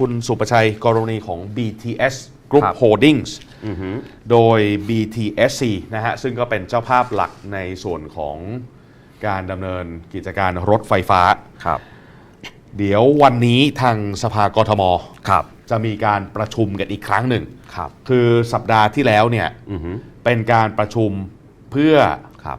คุณสุประชัยกรณีของ BTS Group ครับ Holdings อือหือโดย BTSC นะฮะ ซึ่งก็เป็นเจ้าภาพหลักในส่วนของการดำเนินกิจการรถไฟฟ้า ครับ เดี๋ยววันนี้ทางสภากทม ครับ จะมีการประชุมกันอีกครั้งหนึ่ง ครับ คือสัปดาห์ที่แล้วเนี่ย อือหือเป็นการประชุมเพื่อครับ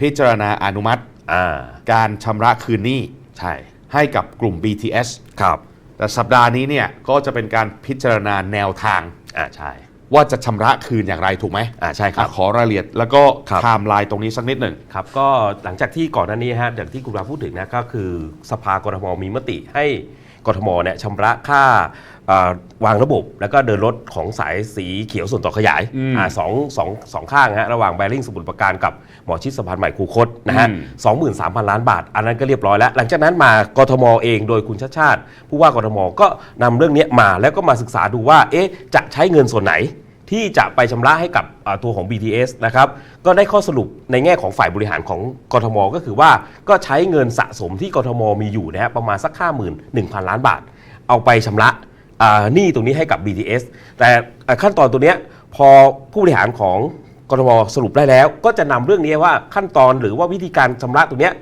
พิจารณาอนุมัติ อ่า การชำระคืนหนี้ใช่ ให้กับกลุ่ม BTS ครับ แต่สัปดาห์นี้เนี่ยก็จะเป็นการพิจารณาแนวทาง อ่าใช่ ว่าจะชำระคืนอย่างไรถูกไหมอ่าใช่ครับ อะขอรายละเอียดแล้วก็ครับ ไทม์ไลน์ตรงนี้สักนิดหนึ่ง ครับก็หลังจากที่ก่อนหน้านี้ฮะอย่างที่คุณราพูดถึงนะก็คือสภากรทมมีมติให้ กทมเนี่ยชำระค่าเอ่อวางระบบ แล้วก็เดินรถของสายสีเขียวส่วนต่อขยายอืมอ่าสองสองสองข้างฮะระหว่างแบริ่งสมุทรปราการกับหมอชิดสะพานใหม่คูคตนะฮะอืม สองหมื่นสามพันล้านบาท อันนั้นก็เรียบร้อยแล้ว หลังจากนั้นมากทมเองโดยคุณชาติชาติ ผู้ว่ากทมก็นำเรื่องนี้มาแล้วก็มาศึกษาดูว่าเอ๊ะจะใช้เงินส่วนไหน ที่จะไปชำระให้กับอ่าตัวของ BTS นะครับก็ได้ข้อสรุปในแง่ของฝ่ายบริหารของกทม ก็คือว่าก็ใช้เงินสะสมที่กทมมีอยู่นะฮะประมาณสัก 51,000 ล้านบาท เอาไปชำระอ่าหนี้ตรงนี้ให้กับ BTS แต่อ่าขั้นตอนตัวเนี้ยพอผู้บริหารของกทมสรุปได้แล้ว ก็จะนำเรื่องนี้ว่าขั้นตอนหรือว่าวิธีการชำระตรงเนี้ย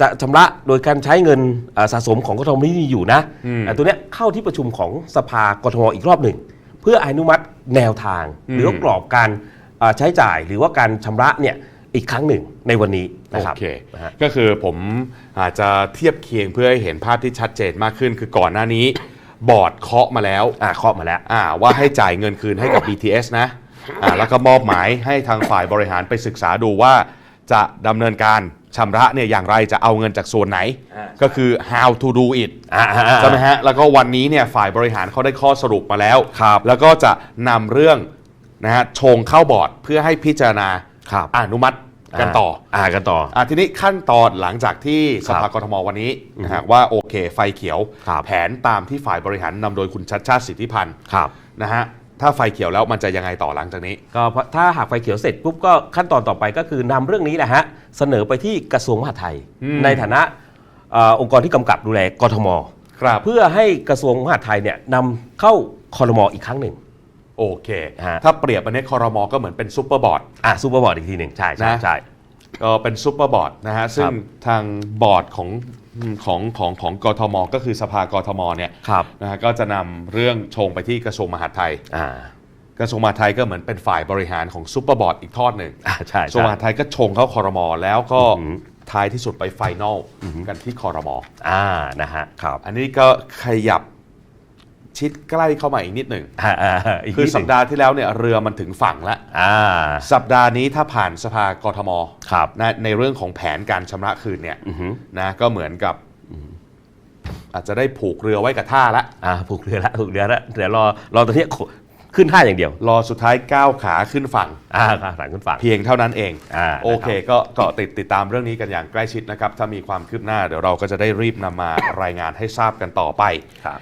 จะชำระโดยการใช้เงินอ่าสะสมของกทมที่มีอยู่นะอืมอ่าตัวเนี้ยเข้าที่ประชุมของสภากทมอีกรอบหนึ่ง เพื่ออนุมัติ แนวทางอืมหรือว่ากรอบการเอ่อใช้จ่ายหรือว่าการชำระเนี่ยอีกครั้งหนึ่งในวันนี้นะครับโอเคนะฮะก็คือผมอาจจะเทียบเคียงเพื่อให้เห็นภาพที่ชัดเจนมากขึ้น คือก่อนหน้านี้บอร์ดเคาะมาแล้วอ่าเคาะมาแล้วอ่าว่าให้จ่ายเงินคืนให้กับ BTS นะอ่าแล้วก็มอบหมายให้ทางฝ่ายบริหารไปศึกษาดูว่าจะดำเนินการ ชำระเนี่ยอย่างไรจะเอาเงินจากส่วนไหน อ่า ก็คือ how to do it อ่าอ่าอ่าใช่ไหมฮะ แล้วก็วันนี้เนี่ยฝ่ายบริหารเขาได้ข้อสรุปมาแล้ว ครับแล้วก็จะนำเรื่องนะฮะชงเข้าบอร์ดเพื่อให้พิจารณาครับ อนุมัติกันต่อ อ่ากันต่อ อะทีนี้ขั้นตอนหลังจากที่สครับภากรทมวันนี้นะฮะว่าโอเคไฟเขียว ครับ แผนตามที่ฝ่ายบริหารนำโดยคุณชัดชาติสิทธิพันธ์ครับ นะฮะ ถ้าไฟเขียวแล้วมันจะยังไงต่อหลังจากนี้ ก็เพราะถ้าหากไฟเขียวเสร็จปุ๊บก็ขั้นตอนต่อไปก็คือนำเรื่องนี้แหละฮะเสนอไปที่กระทรวงมหาดไทย อืม ในฐานะเอ่อองค์กรที่กำกับดูแลกทม ครับเพื่อให้กระทรวงมหาดไทยเนี่ยนำเข้าคอรมออีกครั้งหนึ่ง โอเค ฮะ ถ้าเปรียบอันนี้คอรมอก็เหมือนเป็นซูเปอร์บอร์ด อ่าซูเปอร์บอร์ดอีกทีหนึ่งใช่ใช่นะ ใช่ ก็เป็นซูเปอร์บอร์ดนะฮะซึ่งทางบอร์ดของของของของกทม ก็คือสภากทมเนี่ยครับนะฮะก็จะนำเรื่องชงไปที่กระทรวงมหาดไทย อ่ากระทรวงมหาดไทยก็เหมือนเป็นฝ่ายบริหารของซูเปอร์บอร์ดอีกทอดหนึ่งอ่าใช่กระทรวงใช่ มหาดไทยก็ชงเข้าคอรมอแล้วก็อือหือท้ายที่สุดไปไฟนอลกันที่คอรมอ อ่านะฮะครับ อันนี้ก็ขยับ ชิดใกล้เข้ามาอีกนิดหนึ่งอ่าอ่าอีกคือนิหสันึ่ปงดาห์ที่แล้วเนี่ยเรือมันถึงฝั่งแล้วอ่าสัปดาห์นี้ถ้าผ่านสภากทมครับนะในเรื่องของแผนการชำระคืนเนี่ยอือหือนะก็เหมือนกับอาจจะได้ผูกเรือไว้กับท่าละอ่าผูกเรือละผูกเรือละเดี๋ยวรอรอตัวเนี้ยขึ้นท่าอย่างเดียว รอสุดท้ายก้าวขาขึ้นฝั่งอ่าหลังขึ้นฝั่ง เพียงเท่านั้นเองอ่าโอเค ก็เกาะติดติดตามเรื่องนี้กันอย่างใกล้ชิดนะครับ ถ้ามีความคืบหน้าเดี๋ยวเราก็จะได้รีบนำมารายงานให้ทราบกันต่อไปครับ